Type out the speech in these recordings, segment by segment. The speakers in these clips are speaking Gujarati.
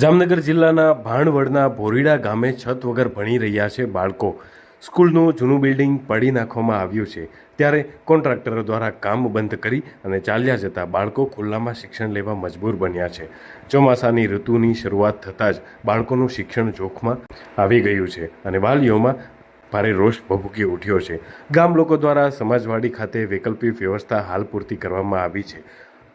જામનગર જિલ્લાના ભાણવડના ભોરીડા ગામે છત વગર ભણી રહ્યા છે બાળકો. સ્કૂલનું જૂનું બિલ્ડિંગ પાડી નાખવામાં આવ્યું છે. ત્યારે કોન્ટ્રાક્ટરો દ્વારા કામ બંધ કરી અને ચાલ્યા જતા બાળકો ખુલ્લામાં શિક્ષણ લેવા મજબૂર બન્યા છે. ચોમાસાની ઋતુની શરૂઆત થતાં જ બાળકોનું શિક્ષણ જોખમાં આવી ગયું છે અને વાલીઓમાં ભારે રોષ ભભૂકી ઉઠ્યો છે. ગામ લોકો દ્વારા સમાજવાડી ખાતે વૈકલ્પિક વ્યવસ્થા હાલ પૂરતી કરવામાં આવી છે.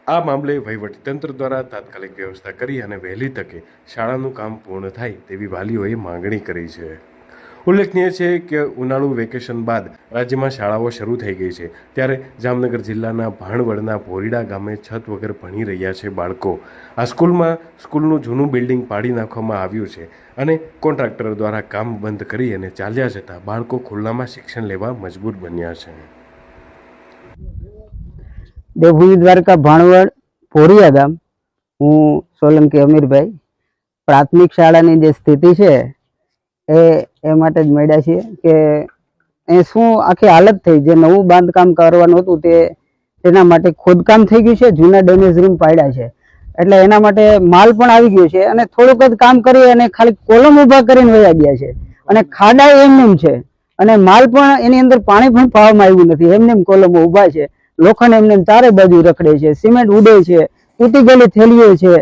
આ મામલે વહીવટીતંત્ર દ્વારા તાત્કાલિક વ્યવસ્થા કરી અને વહેલી તકે શાળાનું કામ પૂર્ણ થાય તેવી વાલીઓએ માંગણી કરી છે. ઉલ્લેખનીય છે કે ઉનાળુ વેકેશન બાદ રાજ્યમાં શાળાઓ શરૂ થઈ ગઈ છે. ત્યારે જામનગર જિલ્લાના ભાણવડના ભોરીડા ગામે છત વગર ભણી રહ્યા છે બાળકો. આ સ્કૂલમાં સ્કૂલનું જૂનું બિલ્ડિંગ પાડી નાખવામાં આવ્યું છે અને કોન્ટ્રાક્ટર દ્વારા કામ બંધ કરી અને ચાલ્યા જતા બાળકો ખુલ્લામાં શિક્ષણ લેવા મજબૂર બન્યા છે. દેવભૂમિ દ્વારકા ભાણવડ ભોરિયા ગામ. હું સોલંકી અમીરભાઈ. પ્રાથમિક શાળાની જે સ્થિતિ છે, એ એ માટે જ મળ્યા છીએ કે એ શું આખી હાલત થઈ? જે નવું બાંધકામ કરવાનું હતું તે, તેના માટે ખોદકામ થઈ ગયું છે, જૂના ડેમેજ રૂમ પાડ્યા છે. એટલે એના માટે માલ પણ આવી ગયો છે અને થોડુંક જ કામ કરી અને ખાલી કોલમ ઊભા કરીને વયા ગયા છે. અને ખાડા એમનેમ છે. અને માલ પણ એની અંદર પાણી પણ પાવામાં આવ્યું નથી. એમનેમ કોલમો ઊભા છે. લોખંડ એમને ચારે બાજુ રખડે છે, સિમેન્ટ ઉડે છે, તૂટી ગયેલી થેલીઓ છે.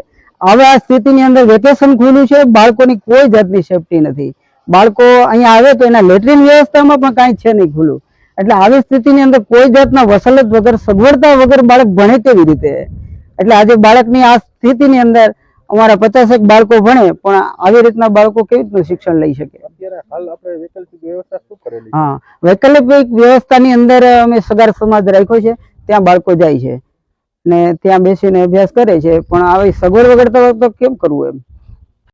હવે આ સ્થિતિની અંદર વેકેશન ખુલ્લું છે, બાળકોની કોઈ જાતની સેફટી નથી. બાળકો અહીંયા આવે તો એના લેટ્રિન વ્યવસ્થામાં પણ કાંઈ છે નહીં ખુલ્લું. એટલે આવી સ્થિતિની અંદર કોઈ જાતના વસલત વગર સગવડતા વગર બાળક ભણે કેવી રીતે? એટલે આજે બાળકની આ સ્થિતિની અંદર અમારા પચાસેક બાળકો ભણે પણ આવી રીતના બાળકો કેવી રીતનું શિક્ષણ લઈ શકે? વૈકલ્પિક વ્યવસ્થા ની હા વૈકલ્પિક વ્યવસ્થાની અંદર અમે સગાર સમાજ રાખ્યો છે ત્યાં બાળકો જાય છે. ને ત્યાં બેસીને અભ્યાસ કરે છે પણ આવી સગવડ વગર તો કેમ કરવું એમ?